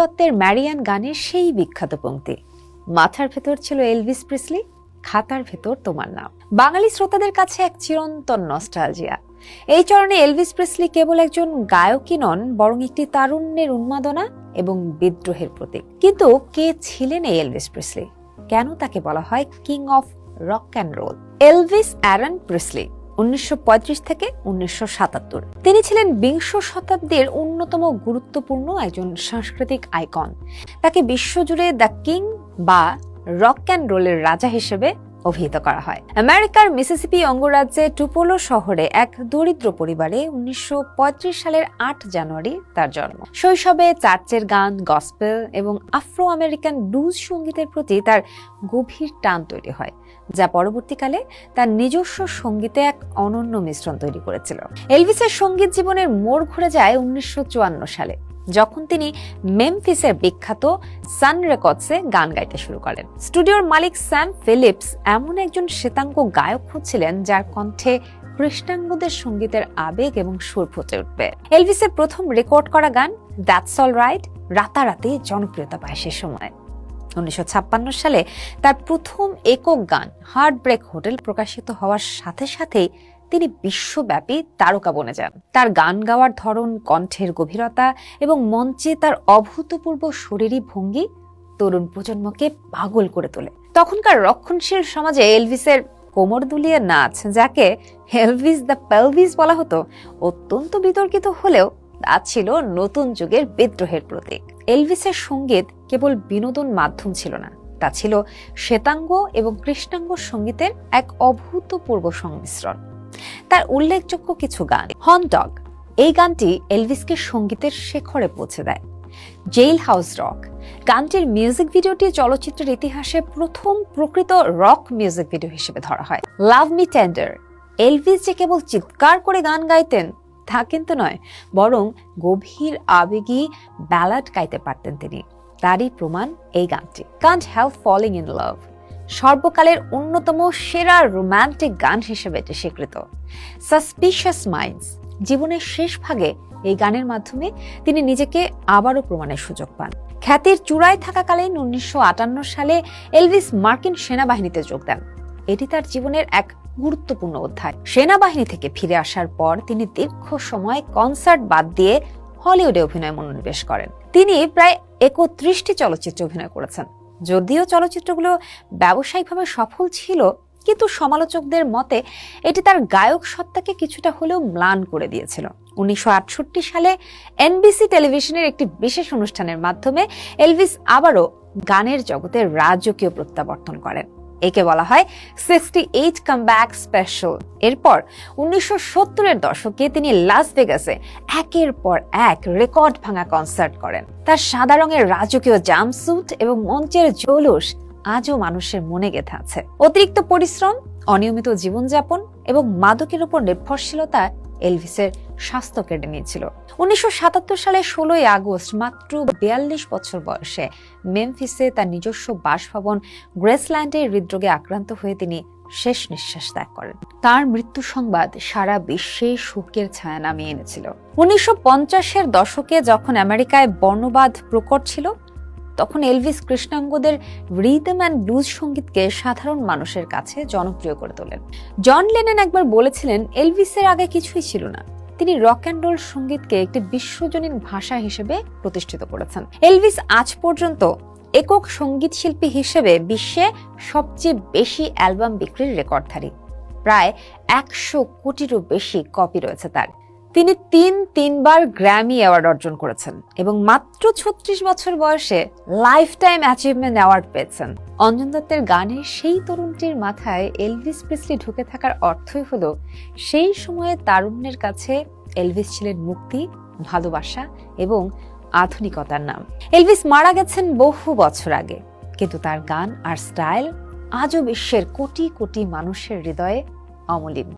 দত্তের ম্যারিয়ান গানের সেই বিখ্যাত পংক্তি মাথার ভেতর ছিল এলভিস প্রিসলি, খাতার ভেতর তোমার নাম। বাঙালি শ্রোতাদের কাছে এক চিরন্তন নস্টালজিয়া। এই চরণে এলভিস প্রেসলি কেবল একজন গায়কই নন, বরং একটি তারুণ্যের উন্মাদনা এবং বিদ্রোহের প্রতীক। কিন্তু কে ছিলেন এই এলভিস প্রেসলি? কেন তাকে বলা হয় king of rock and roll? Elvis Aaron Presley. উনিশশো পঁয়ত্রিশ থেকে উনিশশো তিনি ছিলেন বিংশ শতাব্দীর অন্যতম গুরুত্বপূর্ণ একজন সাংস্কৃতিক আইকন। তাকে বিশ্বজুড়ে দ্য কিং বা রক অ্যান্ড রোলের রাজা হিসেবে অভিহিত করা হয়। আমেরিকার মিসিসিপি অঙ্গরাজ্যে টুপোলো শহরে এক দরিদ্র পরিবারে উনিশশো পঁয়ত্রিশ সালের আট জানুয়ারি তার জন্ম। শৈশবে চার্চের গান, গসপেল এবং আফ্রো আমেরিকান ব্লুজ সঙ্গীতের প্রতি তার গভীর টান তৈরি হয়, যা পরবর্তীকালে তার নিজস্ব সঙ্গীতে এক অনন্য মিশ্রণ তৈরি করেছিল। এলভিসের সংগীত জীবনের মোড় ঘুরে যায় উনিশশো চুয়ান্ন সালে। যখন তিনি মেমফিসের বিখ্যাত সান রেকর্ডসে গান গাইতে শুরু করেন। স্টুডিওর মালিক স্যাম ফিলিপস এমন একজন শ্বেতাঙ্গ গায়ক খুঁজছিলেন যার কণ্ঠে কৃষ্ণাঙ্গদের সঙ্গীতের আবেগ এবং সুর ফুটে উঠবে। এলভিসের প্রথম রেকর্ড করা গান দ্যাটস অল রাইট, রাতারাতি জনপ্রিয়তা পায় সে সময়। উনিশশো ছাপ্পান্ন সালে তার প্রথম একক গান হার্ট ব্রেক হোটেল প্রকাশিত হওয়ার সাথে সাথেই তিনি বিশ্বব্যাপী তারকা বনে যান। তার গান গাওয়ার ধরন, কণ্ঠের গভীরতা এবং মঞ্চে তার অভূতপূর্ব শরীরী ভঙ্গি তরুণ প্রজন্মকে পাগল করে তোলে। তখনকার রক্ষণশীল সমাজে এলভিসের কোমর দুলিয়ে নাচ, যাকে এলভিস দ্য পেলভিস বলা হতো, অত্যন্ত বিতর্কিত হলেও তা ছিল নতুন যুগের বিদ্রোহের প্রতীক। এলভিসের সংগীত কেবল বিনোদন মাধ্যম ছিল না, তা ছিল শ্বেতাঙ্গ এবং কৃষ্ণাঙ্গ সঙ্গীতের এক অভূতপূর্ব সংমিশ্রণ। তার উল্লেখযোগ্য কিছু গান। হন ডগ, এই গানটি এলভিসকে সঙ্গীতের শেখরে পৌঁছে দেয়। জেইল হাউস রক, গানটির মিউজিক ভিডিওটি চলচ্চিত্রের ইতিহাসে প্রথম প্রকৃত রক মিউজিক ভিডিও হিসেবে ধরা হয়। লাভ মি টেন্ডার, এলভিস যে কেবল চিৎকার করে গান গাইতেন, তা কিন্তু নয়, বরং গভীর আবেগী ব্যালাড গাইতে পারতেন তিনি। তারই প্রমাণ এই গানটি। Can't help falling in love সর্বকালের অন্যতম সেরা রোমান্টিক গান হিসেবে এটি স্বীকৃত। সাসপিশিয়াস মাইন্ডস জীবনের শেষ ভাগে এই গানের মাধ্যমে তিনি নিজেকে আবারও প্রমাণের সুযোগ পান। খ্যাতির চূড়ায় থাকাকালীন উনিশশো আটান্ন সালে এলভিস মার্কিন সেনাবাহিনীতে যোগ দেন। এটি তার জীবনের এক গুরুত্বপূর্ণ অধ্যায়। সেনাবাহিনী থেকে ফিরে আসার পর তিনি দীর্ঘ সময় কনসার্ট বাদ দিয়ে হলিউডে অভিনয় মনোনিবেশ করেন। তিনি প্রায় একত্রিশটি চলচ্চিত্রে অভিনয় করেছেন। যদিও চলচ্চিত্রগুলো ব্যবসায়িকভাবে সফল ছিল, কিন্তু সমালোচকদের মতে এটি তার গায়ক সত্তাকে কিছুটা হলেও ম্লান করে দিয়েছিল। উনিশশো আটষট্টি সালে এনবিসি টেলিভিশনের একটি বিশেষ অনুষ্ঠানের মাধ্যমে এলভিস আবারও গানের জগতে রাজকীয় প্রত্যাবর্তন করেন। একে বলা হয় সিক্সটি এইট কামব্যাক স্পেশাল এরপর উনিশশো সত্তরের দশকে তিনি লাস ভেগাসে একের পর এক রেকর্ড ভাঙা কনসার্ট করেন। তার সাদা রঙের রাজকীয় জাম্পস্যুট এবং মঞ্চের জৌলুস আজও মানুষের মনে গেঁথে আছে। অতিরিক্ত পরিশ্রম, অনিয়মিত জীবনযাপন এবং মাদকের উপর নির্ভরশীলতা এলভিসের স্বাস্থ্য কেড়ে নিয়েছিল। উনিশশো সালে ষোলোই আগস্ট মাত্র বিয়াল্লিশ বছর বয়সে মেমফিসে তার নিজস্ব বাসভবন গ্রেসল্যান্ডের হৃদরোগে আক্রান্ত হয়ে তিনি শেষ নিঃশ্বাস ত্যাগ করেন। তার মৃত্যু সংবাদ সারা বিশ্বে শোকের ছায়া নামিয়ে এনেছিল। উনিশশো পঞ্চাশের দশকে যখন আমেরিকায় বর্ণবাদ প্রকট ছিল, তখন এলভিস কৃষ্ণাঙ্গদের রিদম অ্যান্ড ব্লুজ সঙ্গীতকে সাধারণ মানুষের কাছে জনপ্রিয় করে তোলেন। জন লেনেন একবার বলেছিলেন, এলভিসের আগে কিছুই ছিল না। তিনি রক অ্যান্ড রোল সঙ্গীতকে একটি বিশ্বজনীন ভাষা হিসেবে প্রতিষ্ঠিত করেছেন। এলভিস আজ পর্যন্ত একক সংগীত শিল্পী হিসেবে বিশ্বে সবচেয়ে বেশি অ্যালবাম বিক্রির রেকর্ডধারী। প্রায় একশো কোটিরও বেশি কপি রয়েছে তার। তিনি তিন তিনবার গ্র্যামি অ্যাওয়ার্ড অর্জন করেছেন এবং মাত্র ছত্রিশ বছর বয়সে লাইফ টাইম অ্যাচিভমেন্ট অ্যাওয়ার্ড পেয়েছেন। অঞ্জন দত্তের গানে সেই তরুণটির মাথায় এলভিস প্রিসলি ঢুকে থাকার অর্থই হল সেই সময়ে তারুণ্যের কাছে এলভিস ছিলেন মুক্তি, ভালোবাসা এবং আধুনিকতার নাম। এলভিস মারা গেছেন বহু বছর আগে, কিন্তু তার গান আর স্টাইল আজও বিশ্বের কোটি কোটি মানুষের হৃদয়ে অমলিন।